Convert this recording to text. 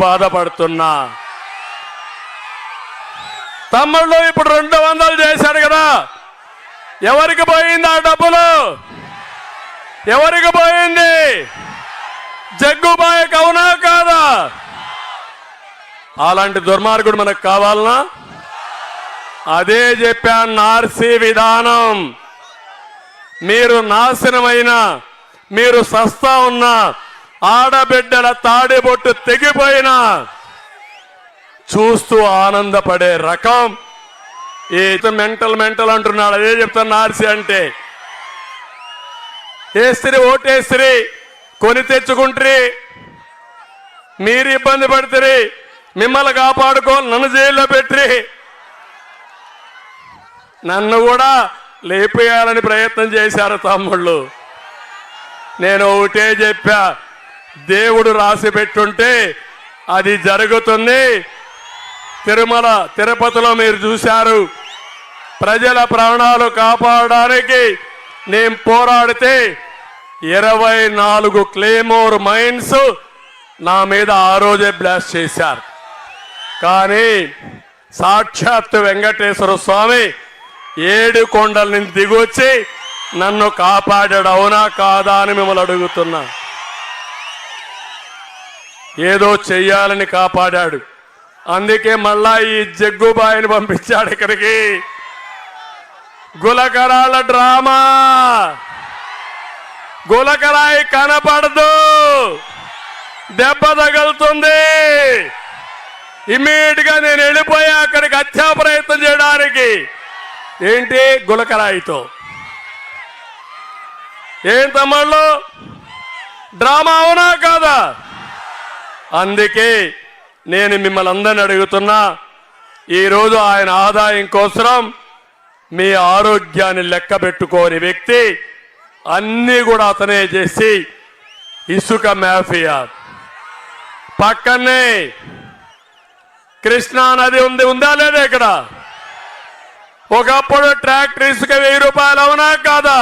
బాధపడుతున్నా. తమ్ముళ్ళు ఇప్పుడు రెండు వందలు చేశాడు కదా. ఎవరికి పోయింది ఆ డబ్బులు? ఎవరికి పోయింది? జగ్గుబాయ్ అవునా కాదా? అలాంటి దుర్మార్గుడు మనకు కావాలనా? అదే చెప్పాను నార్సీ విధానం. మీరు నాశనమైన మీరు సస్తా ఉన్న ఆడబిడ్డల తాడిబొట్టు తెగిపోయినా చూస్తూ ఆనందపడే రకం. ఏ మెంటల్ మెంటల్ అంటున్నాడు అదే చెప్తాను నార్సి అంటే. వేస్త్రి ఓటేస్త్రి కొని తెచ్చుకుంట్రి మీరు ఇబ్బంది పడితే మిమ్మల్ని కాపాడుకో నన్ను జైల్లో పెట్టి నన్ను కూడా లేపేయాలని ప్రయత్నం చేశారు తమ్ముళ్ళు. నేను ఒకటే చెప్పా దేవుడు రాసి పెట్టుంటే అది జరుగుతుంది. తిరుమల తిరుపతిలో మీరు చూశారు. ప్రజల ప్రాణాలు కాపాడడానికి నేను పోరాడితే ఇరవై నాలుగు క్లేమోర్ మైన్స్ నా మీద ఆ రోజే బ్లాస్ట్ చేశారు. కానీ సాక్షాత్ వెంకటేశ్వర స్వామి ఏడు కొండల నుంచి దిగొచ్చి నన్ను కాపాడాడు అవునా కాదా అని మిమ్మల్ని అడుగుతున్నా. ఏదో చెయ్యాలని కాపాడాడు. అందుకే మళ్ళా ఈ జగ్గుబాయిని పంపించాడు ఇక్కడికి. గులకరాల డ్రామా. గులకరాయి కనపడదు. దెబ్బ తగులుతుంది. ఇమీడియట్గా నేను వెళ్ళిపోయా అక్కడికి హత్యా ప్రయత్నం చేయడానికి. ఏంటి గులకరాయితో? ఏం తమ్ముళ్ళు? డ్రామా అవునా కాదా? అందుకే నేను మిమ్మల్ని అందరిని అడుగుతున్నా ఈరోజు ఆయన ఆదాయం కోసం మీ ఆరోగ్యాన్ని లెక్క పెట్టుకోని వ్యక్తి అన్నీ కూడా అతనే చేసి ఇసుక మాఫియా. పక్కనే కృష్ణా నది ఉంది ఉందా లేదా ఇక్కడ? ఒకప్పుడు ట్రాక్టర్ ఇసుక వెయ్యి రూపాయలు అవునా కాదా?